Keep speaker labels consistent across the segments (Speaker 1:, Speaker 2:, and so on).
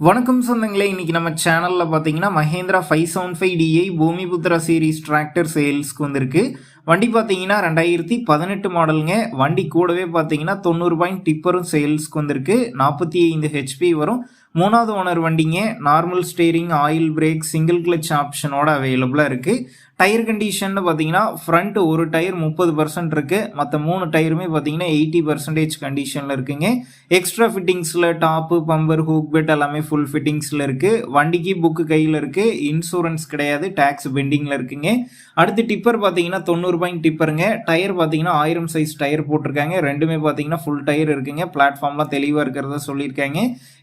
Speaker 1: வணக்கம் சொந்தங்களே இன்னைக்கு நம்ம சேனல்ல பாத்தீங்கன்னா Mahindra five seven five DI Bhumiputra series tractor சேல்ஸ்க்கு வந்திருக்கு. வண்டி பார்த்தீங்கன்னா ரெண்டாயிரத்தி பதினெட்டு மாடலுங்க. வண்டி கூடவே பார்த்தீங்கன்னா தொண்ணூறு பாயிண்ட் டிப்பரும் சேல்ஸ்க்கு வந்திருக்கு. நாற்பத்தி ஐந்து ஹெச்பி வரும். மூணாவது ஓனர் வண்டிங்க. Normal steering oil brake single clutch ஆப்ஷனோட அவைலபிளாக இருக்குது டயர் கண்டிஷன் பார்த்தீங்கன்னா ஃப்ரண்ட் ஒரு டயர் முப்பது பர்சன்ட் இருக்குது மற்ற மூணு டயருமே பார்த்தீங்கன்னா எயிட்டி பர்சன்டேஜ் கண்டிஷனில் இருக்குங்க. எக்ஸ்ட்ரா ஃபிட்டிங்ஸில் டாப்பு பம்பர் ஹூக் பெட் எல்லாமே ஃபுல் ஃபிட்டிங்ஸில் இருக்குது வண்டிக்கு புக்கு கையில் இருக்குது இன்சூரன்ஸ் கிடையாது. டேக்ஸ் பெண்டிங்கில் இருக்குங்க. அடுத்து டிப்பர் பார்த்தீங்கன்னா தொண்ணூறு பாயிண்ட் டிப்பருங்க டயர் பார்த்தீங்கன்னா ஆயிரம் சைஸ் டயர் போட்டிருக்காங்க. ரெண்டுமே பார்த்தீங்கன்னா ஃபுல் டயர் இருக்குங்க. பிளாட்ஃபார்ம்லாம் தெளிவாக இருக்கிறத சொல்லியிருக்காங்க.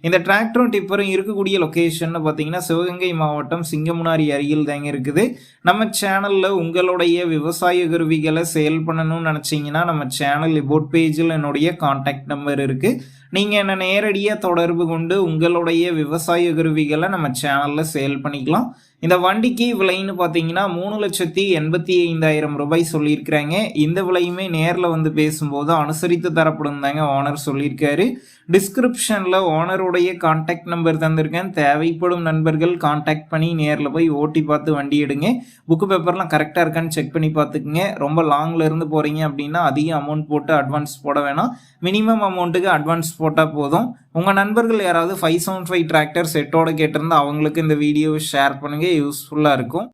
Speaker 1: இந்த டிராக்டரும் டிப்பரும் இருக்கக்கூடிய லொக்கேஷன் பார்த்தீங்கன்னா சிவகங்கை மாவட்டம் சிங்கமுனாரி அருகில் தாங்க இருக்குது. நம்ம சேனலில் உங்களுடைய விவசாய கருவிகளை சேல் பண்ணணும்னு நினச்சிங்கன்னா நம்ம சேனல் போட் பேஜில் என்னுடைய காண்டாக்ட் நம்பர் இருக்குது நீங்கள் என்னை நேரடியாக தொடர்பு கொண்டு உங்களுடைய விவசாய கருவிகளை நம்ம சேனலில் சேல் பண்ணிக்கலாம். இந்த வண்டிக்கு விலைன்னு பார்த்தீங்கன்னா மூணு லட்சத்தி எண்பத்தி ஐந்தாயிரம் ரூபாய் சொல்லியிருக்கிறாங்க. இந்த விலையுமே நேரில் வந்து பேசும்போது அனுசரித்து தரப்படும் தாங்க ஓனர் சொல்லியிருக்காரு. டிஸ்கிரிப்ஷனில் ஓனருடைய காண்டாக்ட் நம்பர் தந்திருக்கேன். தேவைப்படும் நண்பர்கள் காண்டாக்ட் பண்ணி நேரில் போய் ஓட்டி பார்த்து வண்டி எடுங்க. புக்கு பேப்பர்லாம் கரெக்டாக இருக்கான்னு செக் பண்ணி பார்த்துக்குங்க. ரொம்ப லாங்கில் இருந்து போகிறீங்க அப்படின்னா அதிக அமௌண்ட் போட்டு அட்வான்ஸ் போட வேணாம். மினிமம் அமௌண்ட்டுக்கு அட்வான்ஸ் போட்டால் போதும். உங்கள் நண்பர்கள் யாராவது ஃபைவ் செவன் ஃபைவ் டிராக்டர் செட்டோட கேட்டிருந்தா அவங்களுக்கு இந்த வீடியோவை ஷேர் பண்ணுங்கள் யூஸ்ஃபுல்லாக இருக்கும்.